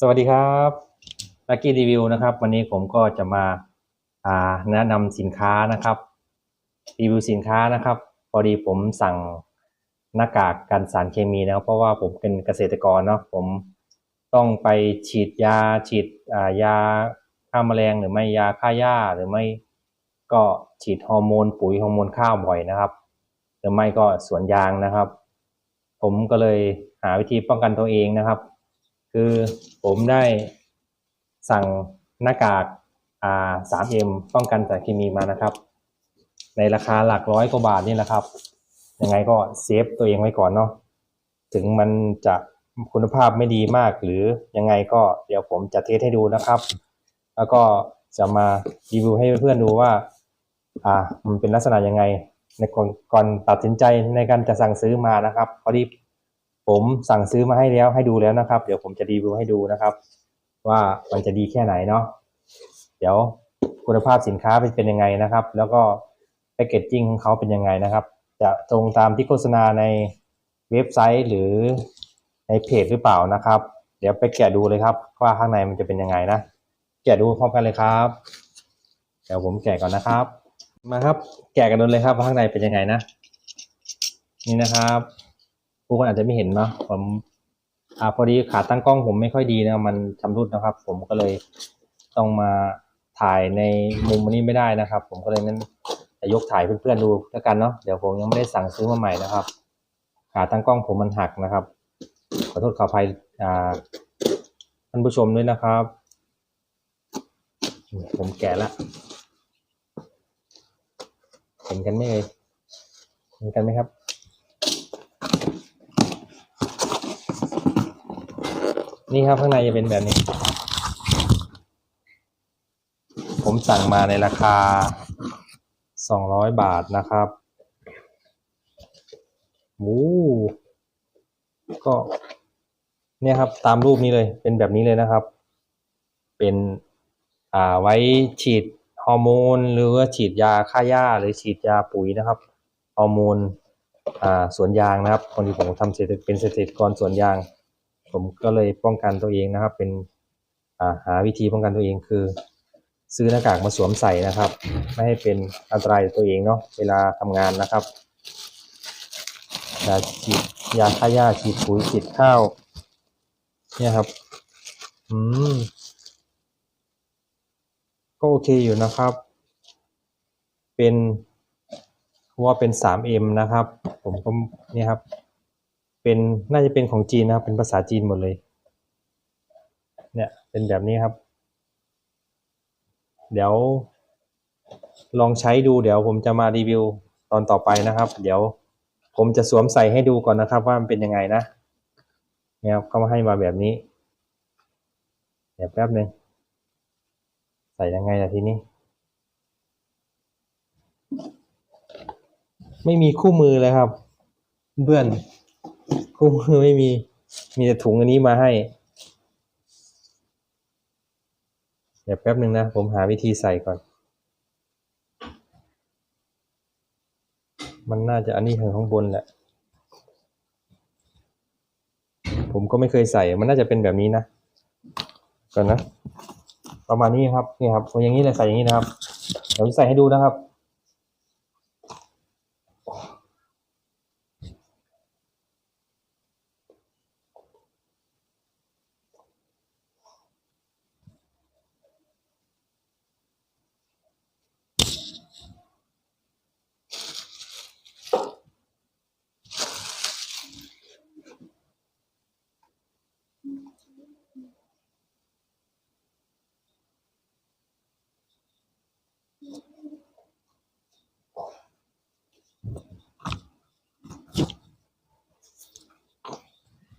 สวัสดีครับลักกี้รีวิวนะครับ วันนี้ผมก็จะมาาแนะนำสินค้านะครับ รีวิวสินค้านะครับ พอดีผมสั่งหน้ากากกันสารเคมีนะเพราะว่าผมเป็นเกษตรกรเนาะผมต้องไปฉีดยาฉีดายาฆ่าแมลงหรือไม่ยาฆ่าหญ้าหรือไม่ก็ฉีดฮอร์โมนปุ๋ยฮอร์โมนข้าวบ่อยนะครับ หรือไม่ก็สวนยางนะครับ ผมก็เลยหาวิธีป้องกันตัวเองนะครับ คือผมได้สั่งหน้ากากอ่า 3M ป้องกันสารเคมีมานะครับ ในราคาหลักร้อยกว่าบาทนี่แหละครับ ยังไงก็เซฟตัวเองไว้ก่อนเนาะ ถึงมันจะคุณภาพไม่ดีมากหรือยังไงก็เดี๋ยวผมจะเทสให้ดูนะครับ แล้วก็จะมารีวิวให้เพื่อนๆดูว่า อ่า มันเป็นลักษณะยังไง ในก่อนก่อนตัดสินใจในการจะสั่งซื้อมานะครับพอดี ผมสั่งซื้อมาให้แล้วให้ดูแล้วนะครับ เดี๋ยวผมจะรีวิวให้ดูนะครับ ว่ามันจะดีแค่ไหนเนาะเดี๋ยวคุณภาพสินค้าเป็นเป็นยังไงนะครับ แล้วก็แพคเกจจิ้งของเขาเป็นยังไงนะครับ จะตรงตามที่โฆษณาในเว็บไซต์หรือในเพจหรือเปล่านะครับ เดี๋ยวไปแกะดูเลยครับ ว่าข้างในมันจะเป็นยังไงนะแกะดูพร้อมกันเลยครับ เดี๋ยวผมแกะก่อนนะครับ มาครับ แกะกันเลยครับว่าข้างในเป็นยังไงนะ นี่นะครับ ผู้คนอาจจะไม่เห็นเนาะผมอ่าพอดีขาตั้งกล้องผมไม่ค่อยดีนะมันชำรุดนะครับ ผมก็เลยต้องมาถ่ายในมุมนี้ไม่ได้นะครับ ผมก็เลยนั้นจะยกถ่ายเพื่อนๆดูแล้วกันเนาะเดี๋ยวผมยังไม่ได้สั่งซื้อมาใหม่นะครับ ขาตั้งกล้องผมมันหักนะครับ ขอโทษขออภัยอ่าท่านผู้ชมด้วยนะครับ ผมแกะละเห็นกันไหมเอ่ยเห็นกันไหมครับ นี่ครับข้างในจะเป็นแบบนี้ ผมสั่งมาในราคา 200 บาทนะครับโอ้ก็เนี่ยครับตามรูปนี้เลยเป็นแบบนี้เลยนะครับ เป็นอ่าไว้ฉีดฮอร์โมน หรือว่าฉีดยาฆ่าหญ้าหรือฉีดยาปุ๋ยนะครับฮอร์โมนอ่าสวนยางนะครับคนที่ผมทำเศรษฐเป็นเกษตรกรสวนยาง ผมก็เลยป้องกันตัวเองนะครับ เป็นาหาวิธีป้องกันตัวเองคือ ซื้อหน้ากากมาสวมใส่นะครับ ไม่ให้เป็นอันตรายตัวเองเนาะเวลาทำงานนะครับยาฉีดยาฆ่าหญ้าฉีดปุ๋ยฉีดข้าว เนี่ยครับ อืมก็โอเคอยู่นะครับ เป็นว่าเป็น 3M นะครับ ผมก็เนี่ยครับ เป็นน่าจะเป็นของจีนนะครับ เป็นภาษาจีนหมดเลย เนี่ยเป็นแบบนี้ครับ เดี๋ยว ลองใช้ดูเดี๋ยวผมจะมารีวิวตอนต่อไปนะครับ เดี๋ยวผมจะสวมใส่ให้ดูก่อนนะครับ ว่ามันเป็นยังไงนะเนี่ยครับเขามาให้มาแบบนี้เดี๋ยวแป๊บหนึ่งใส่ยังไงล่ะทีนี้ ไม่มีคู่มือเลยครับ เพื่อน คู่มือไม่มี มีแต่ถุงอันนี้มาให้ เดี๋ยวแป๊บหนึ่งนะ ผมหาวิธีใส่ก่อน มันน่าจะอันนี้ทางข้างบนแหละ ผมก็ไม่เคยใส่ มันน่าจะเป็นแบบนี้นะ ก่อนนะ ประมาณนี้ครับ นี่ครับอย่างนี้เลยใส่อย่างนี้นะครับ เดี๋ยวใส่ให้ดูนะครับ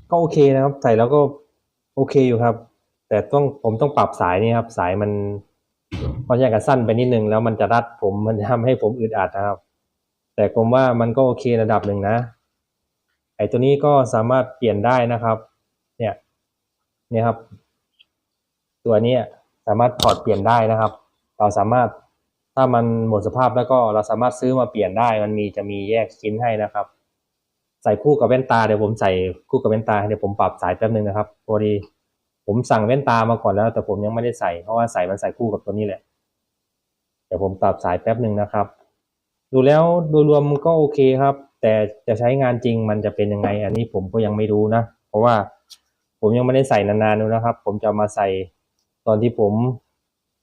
ก็โอเคนะครับ ใส่แล้วก็โอเคอยู่ครับ แต่ต้องผมต้องปรับสายนี่ครับ สายมันพราะย่างกับสั้นไปนิดนึงแล้วมันจะรัดผมมันจะทำให้ผมอึดอัดนะครับ แต่ผมว่ามันก็โอเคระดับหนึ่งนะ ไอ้ตัวนี้ก็สามารถเปลี่ยนได้นะครับ เนี่ย เนี่ยครับ ตัวนี้สามารถถอดเปลี่ยนได้นะครับ เราสามารถถ้ามันหมดสภาพแล้วก็เราสามารถซื้อมาเปลี่ยนได้ มันมีจะมีแยกชิ้นให้นะครับ ใส่คู่กับแว่นตาเดี๋ยวผมใส่คู่กับแว่นตาเดี๋ยวผมปรับสายแป๊บนึงนะครับพอดีผมสั่งแว่นตามาก่อนแล้ว แต่ผมยังไม่ได้ใส่เพราะว่าใส่มันใส่คู่กับตัวนี้แหละเดี๋ยวผมตัดสายแป๊บหนึ่งนะครับ ดูแล้วโดยรวมก็โอเคครับ แต่จะใช้งานจริงมันจะเป็นยังไง อันนี้ผมก็ยังไม่รู้นะ เพราะว่าผมยังไม่ได้ใส่นานๆดูนะครับ ผมจะมาใส่ตอนที่ผม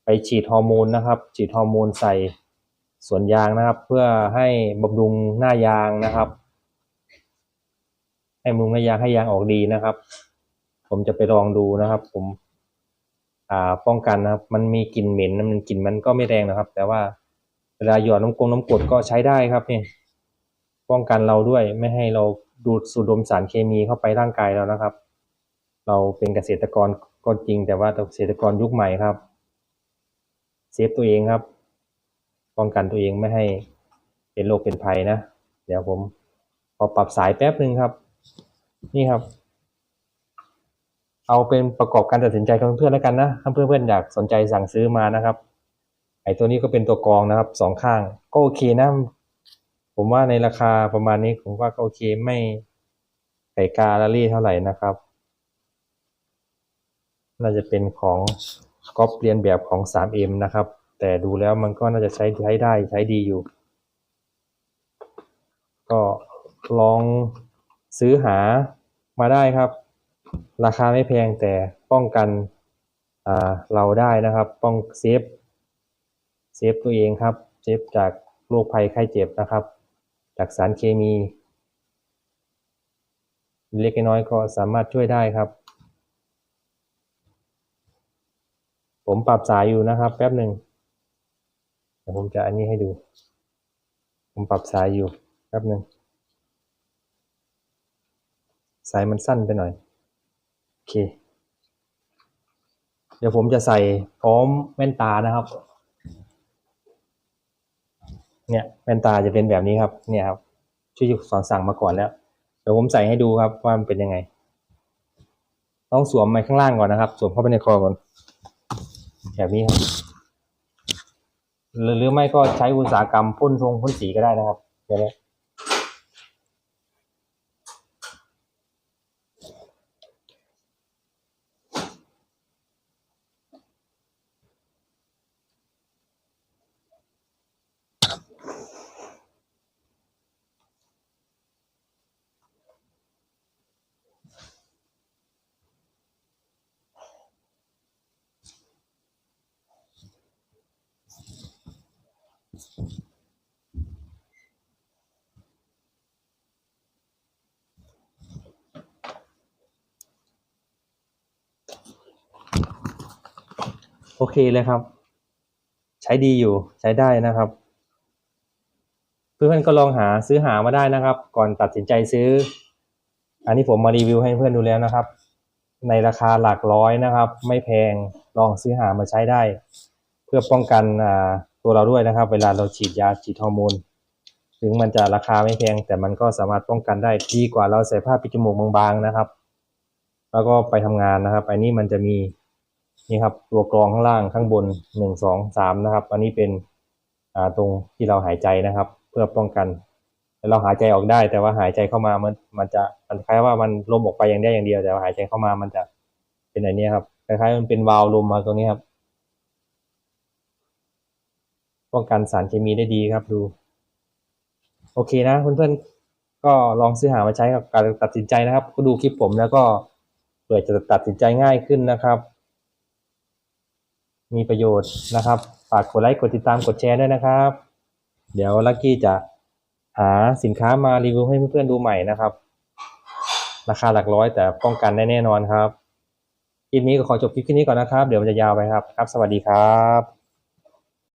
ไปฉีดฮอร์โมนนะครับ ฉีดฮอร์โมนใส่สวนยางนะครับ เพื่อให้บำรุงหน้ายางนะครับ ให้บำรุงหน้ายางให้ยางออกดีนะครับ ผมจะไปลองดูนะครับ ผม อ่าป้องกันนะครับ มันมีกลิ่นเหม็นมันกลิ่นมันก็ไม่แรงนะครับ แต่ว่าเวลาหยอดน้ำกงน้ำกรดก็ใช้ได้ครับนี่ป้องกันเราด้วยไม่ให้เราดูดสูดดมสารเคมีเข้าไปร่างกายเรานะครับ เราเป็นเกษตรกรก็จริง แต่ว่าเกษตรกรยุคใหม่ครับเซฟตัวเองครับ ป้องกันตัวเองไม่ให้เป็นโรคเป็นภัยนะ เดี๋ยวผมขอปรับสายแป๊บหนึ่งครับ นี่ครับ เอาเป็นประกอบการตัดสินใจกับเพื่อนแล้วกันนะถ้าเพื่อนๆอยากสนใจสั่งซื้อมานะครับ ไอตัวนี้ก็เป็นตัวกองนะครับสองข้างก็โอเคนะผมว่าในราคาประมาณนี้ผมว่าก็โอเคไม่ไก่กาลารี่เท่าไหร่นะครับ น่าจะเป็นของก๊อปเรียนแบบของ 3M นะครับ แต่ดูแล้วมันก็น่าจะใช้ใช้ได้ใช้ดีอยู่ ก็ลอง ซื้อหามาได้ครับ ราคาไม่แพงแต่ป้องกันเราได้นะครับ ป้องเซฟเซฟตัวเองครับเซฟจากโรคภัยไข้เจ็บนะครับ จากสารเคมี เล็กน้อยก็สามารถช่วยได้ครับ ผมปรับสายอยู่นะครับ แป๊บหนึ่งเดี๋ยวผมจะอันนี้ให้ดู ผมปรับสายอยู่แป๊บหนึ่ง สายมันสั้นไปหน่อย โอเค เดี๋ยวผมจะใส่พร้อมแว่นตานะครับ เนี่ยแว่นตาจะเป็นแบบนี้ครับ เนี่ยครับช่วยสอนสั่งมาก่อนแล้ว เดี๋ยวผมใส่ให้ดูครับว่ามันเป็นยังไง ต้องสวมไปข้างล่างก่อนนะครับ สวมเข้าไปในคอก่อน แบบนี้ครับ หรือไม่ก็ใช้อุตสาหกรรมพ่นทรงพ่นสีก็ได้นะครับอย่างนี้ โอเคเลยครับ ใช้ดีอยู่ใช้ได้นะครับ เพื่อนๆก็ลองหาซื้อหามาได้นะครับ ก่อนตัดสินใจซื้อ อันนี้ผมมารีวิวให้เพื่อนดูแล้วนะครับ ในราคาหลักร้อยนะครับ ไม่แพงลองซื้อหามาใช้ได้ เพื่อป้องกันตัวเราด้วยนะครับ เวลาเราฉีดยาฉีดฮอร์โมนถึงมันจะราคาไม่แพงแต่มันก็สามารถป้องกันได้ดีกว่าเราใส่ผ้าปิดจมูกบางๆนะครับ แล้วก็ไปทำงานนะครับอันนี้มันจะมี นี่ครับตัวกรองข้างล่างข้างบนหนึ่งสองสามนะครับ อันนี้เป็นอ่าตรงที่เราหายใจนะครับ เพื่อป้องกันเราหายใจออกได้ แต่ว่าหายใจเข้ามามันมันจะมันคล้ายว่ามันลมออกไปอย่างได้อย่างเดียว แต่ว่าหายใจเข้ามามันจะเป็นอะไรนี้ครับคล้ายๆมันเป็นวาล์วลมมาตรงนี้ครับ ป้องกันสารเคมีได้ดีครับดู โอเคนะเพื่อนๆก็ลองซื้อหามาใช้กับการตัดสินใจนะครับ ก็ดูคลิปผมแล้วก็เผื่อจะตัดสินใจง่ายขึ้นนะครับ มีประโยชน์นะครับฝากกดไลค์กดติดตามกดแชร์ด้วยนะครับ เดี๋ยวลักกี้จะหาสินค้ามารีวิวให้เพื่อนๆดูใหม่นะครับ ราคาหลักร้อยแต่ป้องกันได้แน่นอนครับคลิปนี้ก็ขอจบคลิปนี้ก่อนนะครับ เดี๋ยวมันจะยาวไปครับครับ สวัสดีครับ